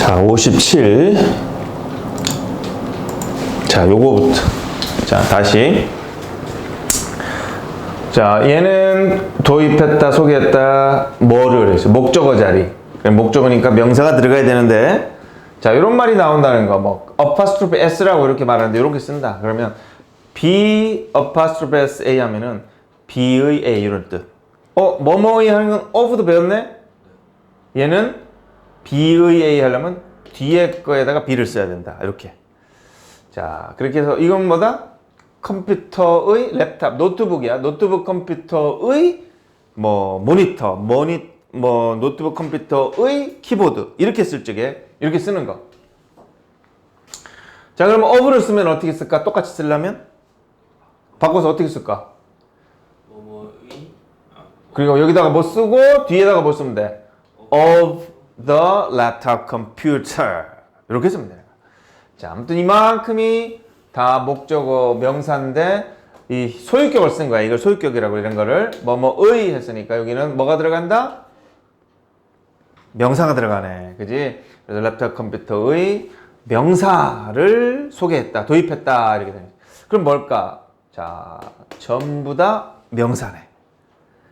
자, 57. 자, 요거부터. 자, 다시. 자, 얘는 도입했다, 소개했다, 뭐를 했어? 목적어 자리. 목적어니까 명사가 들어가야 되는데, 자, 이런 말이 나온다는 거, 뭐, apostrophe s라고 이렇게 말하는데, 이렇게 쓴다. 그러면, be apostrophe s a 하면은, be의 a 이런 뜻. 어, 뭐뭐의 하는 건 of도 배웠네? 얘는 be의 a 하려면 뒤에 거에다가 be를 써야 된다. 이렇게. 자, 그렇게 해서 이건 뭐다? 컴퓨터의 랩탑, 노트북이야. 노트북 컴퓨터의 뭐 모니터, 모니 뭐 노트북 컴퓨터의 키보드 이렇게 쓸 적에 이렇게 쓰는 거. 자, 그러면 of를 쓰면 어떻게 쓸까? 똑같이 쓰려면 바꿔서 어떻게 쓸까? 아, 그리고 여기다가 뭐 쓰고 뒤에다가 뭐 쓰면 돼? of the laptop computer 이렇게 쓰면 돼요. 자, 아무튼 이만큼이 다 목적어 명사인데 이 소유격을 쓴 거야. 이걸 소유격이라고 이런 거를 뭐뭐의 했으니까 여기는 뭐가 들어간다? 명사가 들어가네. 그지? 그래서 랩탑 컴퓨터의 명사를 소개했다, 도입했다 이렇게 되는. 그럼 뭘까? 자, 전부 다 명사네.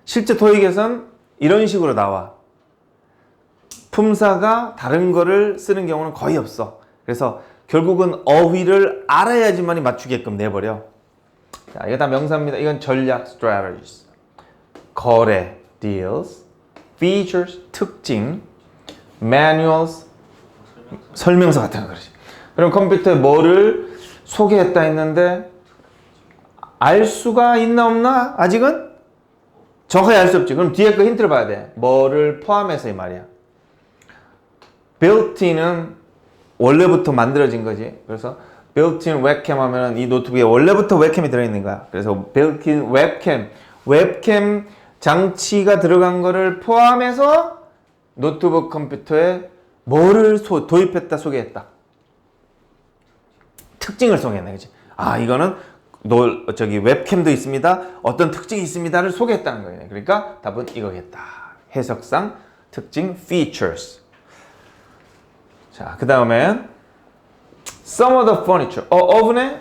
실제 토익에선 이런 식으로 나와. 품사가 다른 거를 쓰는 경우는 거의 없어. 그래서 결국은 어휘를 알아야지만이 맞추게끔 내버려. 자, 이거 다 명사입니다. 이건 전략 strategies. 거래 deals, features 특징, manuals 설명서 같은 거 그러지. 그럼 컴퓨터에 뭐를 소개했다 했는데 알 수가 있나 없나? 아직은 정확히 알수 없지. 그럼 뒤에 거 힌트를 봐야 돼. 뭐를 포함해서 이 말이야. Built-in은 원래부터 만들어진 거지. 그래서 built-in 웹캠 하면은 이 노트북에 원래부터 웹캠이 들어있는 거야. 그래서 built-in 웹캠, 웹캠 장치가 들어간 거를 포함해서 노트북 컴퓨터에 뭐를 소- 도입했다, 소개했다. 특징을 소개했네, 그지? 아, 이거는 노, 저기 웹캠도 있습니다. 어떤 특징이 있습니다를 소개했다는 거예요. 그러니까 답은 이거겠다. 해석상 특징 features. 자, 그 다음에 some of the furniture. 어, of네?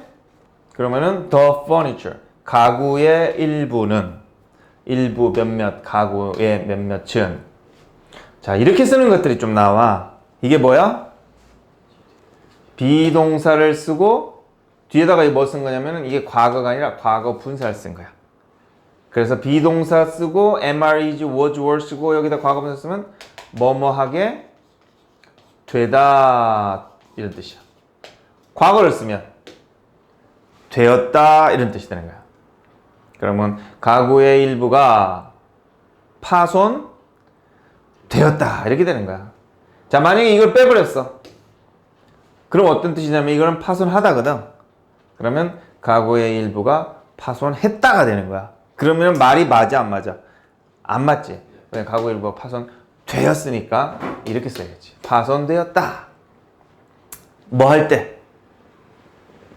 그러면은 the furniture. 가구의 일부는 일부 몇몇 가구의 몇몇은 자, 이렇게 쓰는 것들이 좀 나와. 이게 뭐야? 비동사를 쓰고 뒤에다가 뭐 쓴 거냐면은 이게 과거가 아니라 과거 분사를 쓴 거야. 그래서 비동사 쓰고 MR, is, was, were 쓰고 여기다 과거 분사 쓰면 뭐뭐하게 되다 이런 뜻이야. 과거를 쓰면 되었다 이런 뜻이 되는 거야. 그러면 가구의 일부가 파손 되었다 이렇게 되는 거야. 자 만약에 이걸 빼버렸어. 그럼 어떤 뜻이냐면 이거는 파손하다거든. 그러면 가구의 일부가 파손했다가 되는 거야. 그러면 말이 맞아 안 맞아? 안 맞지. 왜 가구 일부가 파손 되었으니까 이렇게 써야지. 파손되었다. 뭐 할 때?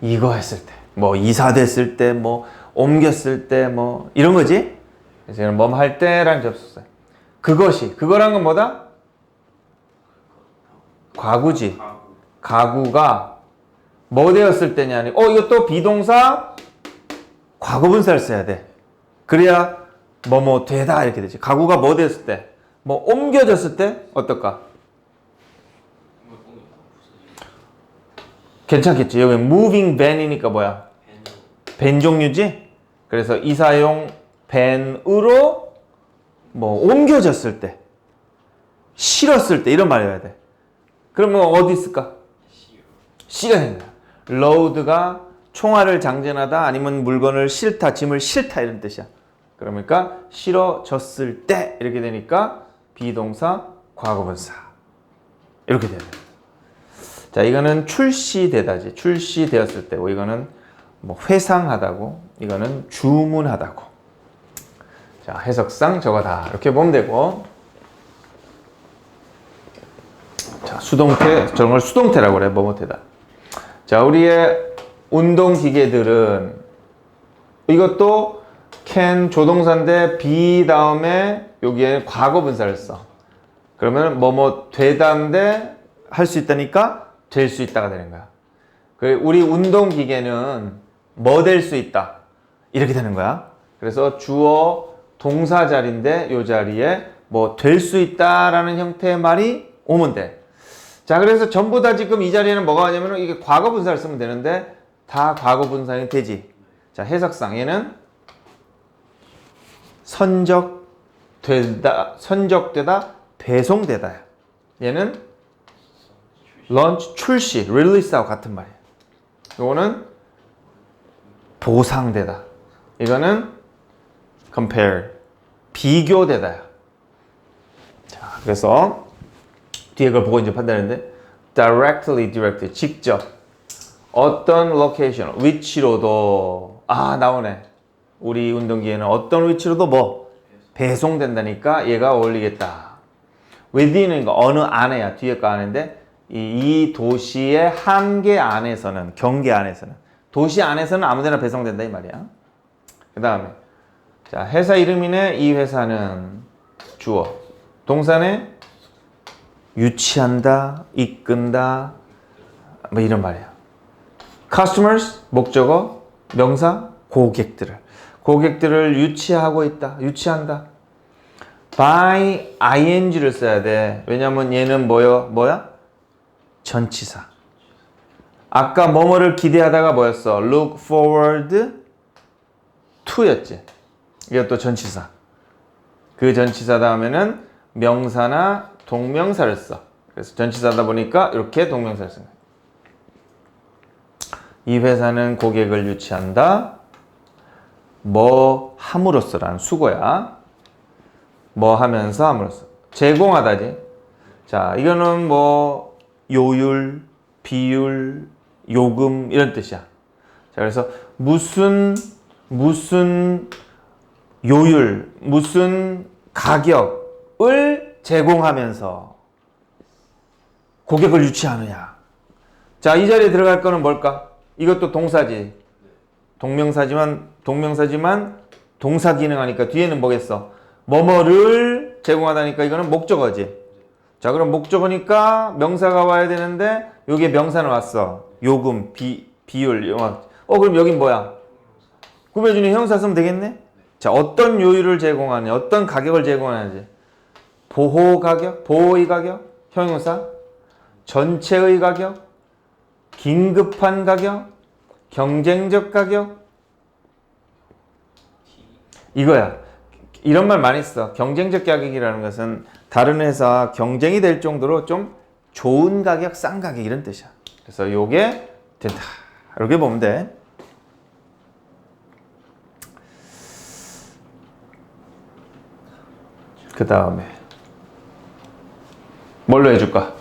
이거 했을 때. 뭐 이사됐을 때, 뭐 옮겼을 때, 뭐 이런 거지. 그래서 뭐할 때라는 접속사. 그것이 그거란 건 뭐다? 과구지. 가구 가구가 뭐 되었을 때냐니. 어, 이것도 비동사 과거분사를 써야 돼. 그래야 뭐뭐 되다 이렇게 되지. 가구가 뭐 됐을 때, 뭐 옮겨졌을 때 어떨까? 괜찮겠지. 여기 moving van이니까 뭐야? 밴 종류지? 그래서 이사용 밴으로 뭐 옮겨졌을 때, 실었을 때 이런 말이어야 돼. 그러면 어디 있을까? C가 거야. load가 총알을 장전하다 아니면 물건을 실다, 짐을 실다 이런 뜻이야. 그러니까 실어졌을 때 이렇게 되니까 비동사 과거분사 이렇게 되는. 자, 이거는 출시되다지. 출시되었을 때고 이거는 뭐 회상하다고 이거는 주문하다고. 자, 해석상 저거다. 이렇게 보면 되고. 자, 수동태, 저런 걸 수동태라고 그래, 뭐뭐태다. 자, 우리의 운동 기계들은 이것도 can 조동사인데 be 다음에 여기에 과거 분사를 써. 그러면 뭐뭐 되다인데 할 수 있다니까 될 수 있다가 되는 거야. 그래 우리 운동 기계는 뭐 될 수 있다 이렇게 되는 거야. 그래서 주어 동사 자리인데 이 자리에 뭐 될 수 있다라는 형태의 말이 오면 돼. 자 그래서 전부 다 지금 이 자리에는 뭐가 하냐면 이게 과거 분사를 쓰면 되는데 다 과거 분사는 되지. 자 해석상 얘는 선적 되다 선적되다 배송되다야. 얘는 런치 출시 릴리스하고 같은 말이야. 요거는 보상되다. 이거는 compare 비교되다야. 자, 그래서 뒤에 걸 보고 이제 판단했는데 directly direct 직접 어떤 로케이션 위치로도 아 나오네. 우리 운동기에는 어떤 위치로도 뭐 배송된다니까 얘가 어울리겠다. within은 어느 안에야 뒤에 거 안인데 이, 이 도시의 한계 안에서는 경계 안에서는 도시 안에서는 아무데나 배송된다 이 말이야. 그 다음에 자 회사 이름이네 이 회사는 주어 동사네 유치한다 이끈다 뭐 이런 말이야. customers 목적어 명사 고객들을 고객들을 유치하고 있다 유치한다. by ing를 써야 돼. 왜냐면 얘는 뭐요? 뭐야? 전치사. 아까 뭐뭐를 기대하다가 뭐였어? look forward to였지. 이것도 전치사. 그 전치사 다음에는 명사나 동명사를 써. 그래서 전치사다 보니까 이렇게 동명사를 쓴 거야. 이 회사는 고객을 유치한다. 뭐 함으로써란 수고야. 뭐 하면서 함으로써 제공하다지. 자, 이거는 뭐 요율, 비율, 요금 이런 뜻이야. 자, 그래서 무슨 무슨 요율, 무슨 가격을 제공하면서 고객을 유치하느냐. 자, 이 자리에 들어갈 거는 뭘까? 이것도 동사지. 동명사지만 동명사지만 동사 기능하니까 뒤에는 뭐겠어? 뭐뭐를 제공하다니까 이거는 목적어지. 자, 그럼 목적어니까 명사가 와야 되는데 여기에 명사는 왔어. 요금, 비, 비율, 영화. 어, 그럼 여긴 뭐야? 구매준이 형사 쓰면 되겠네? 자, 어떤 요율을 제공하냐, 어떤 가격을 제공하는지. 보호 가격, 보호의 가격, 형용사. 전체의 가격, 긴급한 가격, 경쟁적 가격. 이거야. 이런 말 많이 써. 경쟁적 가격이라는 것은 다른 회사 경쟁이 될 정도로 좀 좋은 가격, 싼 가격 이런 뜻이야. 그래서 요게 된다. 이렇게 보면 돼. 그 다음에 뭘로 해줄까?